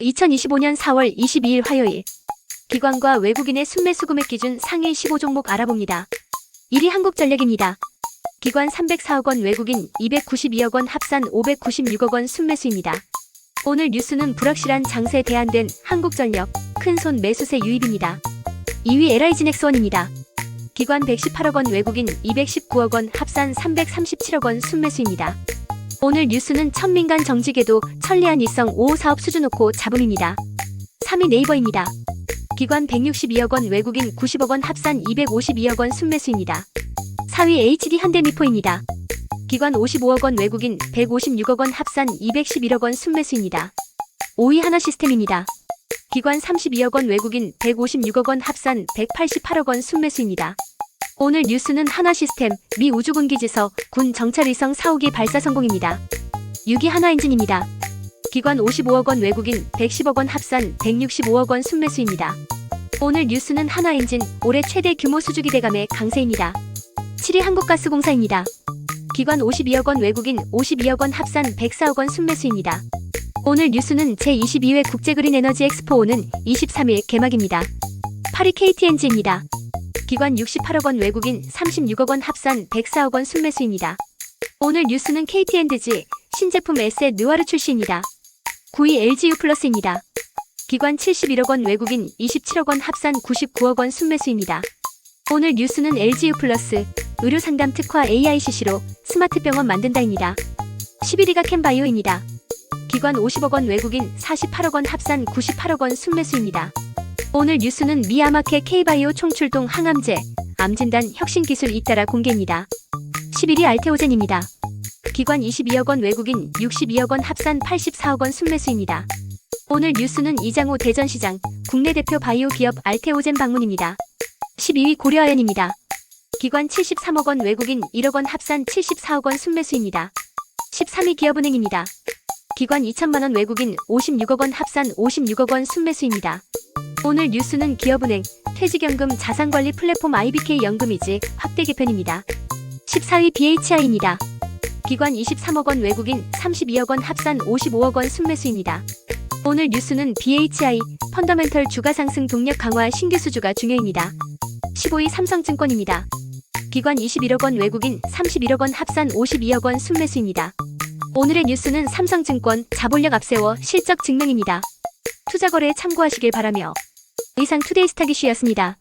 2025년 4월 22일 화요일 기관과 외국인의 순매수 금액 기준 상위 15종목 알아봅니다. 1위 한국전력입니다. 기관 304억 원 외국인 292억 원 합산 596억 원 순매수입니다. 오늘 뉴스는 불확실한 장세에 대한된 한국전력 큰손 매수세 유입입니다. 2위 LI진엑스원입니다. 기관 118억 원 외국인 219억 원 합산 337억 원 순매수입니다. 오늘 뉴스는 천민간 정지궤도 천리안 이성 5호 사업 수주 놓고 잡음입니다. 3위 네이버입니다. 기관 162억 원 외국인 90억 원 합산 252억 원 순매수입니다. 4위 HD 현대미포입니다. 기관 55억 원 외국인 156억 원 합산 211억 원 순매수입니다. 5위 하나시스템입니다. 기관 32억 원 외국인 156억 원 합산 188억 원 순매수입니다. 오늘 뉴스는 하나시스템, 미 우주군기지서, 군 정찰위성 4호기 발사 성공입니다. 6위 하나 엔진입니다. 기관 55억 원 외국인 110억 원 합산 165억 원 순매수입니다. 오늘 뉴스는 하나 엔진 올해 최대 규모 수주기 대감의 강세입니다. 7위 한국가스공사입니다. 기관 52억 원 외국인 52억 원 합산 104억 원 순매수입니다. 오늘 뉴스는 제22회 국제그린 에너지 엑스포5는 23일 개막입니다. 8위 KTNG입니다. 기관 68억 원 외국인 36억 원 합산 104억 원 순매수입니다. 오늘 뉴스는 KTNDG 신제품 에셋 느와르 출시입니다. 9위 LGU 플러스입니다. 기관 71억 원 외국인 27억 원 합산 99억 원 순매수입니다. 오늘 뉴스는 LGU 플러스 의료 상담 특화 AICC로 스마트 병원 만든다입니다. 11위가 캠바이오입니다. 기관 50억 원 외국인 48억 원 합산 98억 원 순매수입니다. 오늘 뉴스는 미아마케 K바이오 총출동 항암제, 암진단 혁신기술 잇따라 공개입니다. 11위 알테오젠입니다. 기관 22억 원 외국인 62억 원 합산 84억 원 순매수입니다. 오늘 뉴스는 이장호 대전시장 국내 대표 바이오 기업 알테오젠 방문입니다. 12위 고려아연입니다. 기관 73억 원 외국인 1억 원 합산 74억 원 순매수입니다. 13위 기업은행입니다. 기관 2천만 원 외국인 56억 원 합산 56억 원 순매수입니다. 오늘 뉴스는 기업은행 퇴직연금 자산관리 플랫폼 IBK 연금이지 확대 개편입니다. 14위 BHI입니다. 기관 23억 원 외국인 32억 원 합산 55억 원 순매수입니다. 오늘 뉴스는 BHI 펀더멘털 주가 상승 동력 강화 신규 수주가 중요입니다. 15위 삼성증권입니다. 기관 21억 원 외국인 31억 원 합산 52억 원 순매수입니다. 오늘의 뉴스는 삼성증권 자본력 앞세워 실적 증명입니다. 투자 거래에 참고하시길 바라며 이상 투데이 스타기쉬였습니다.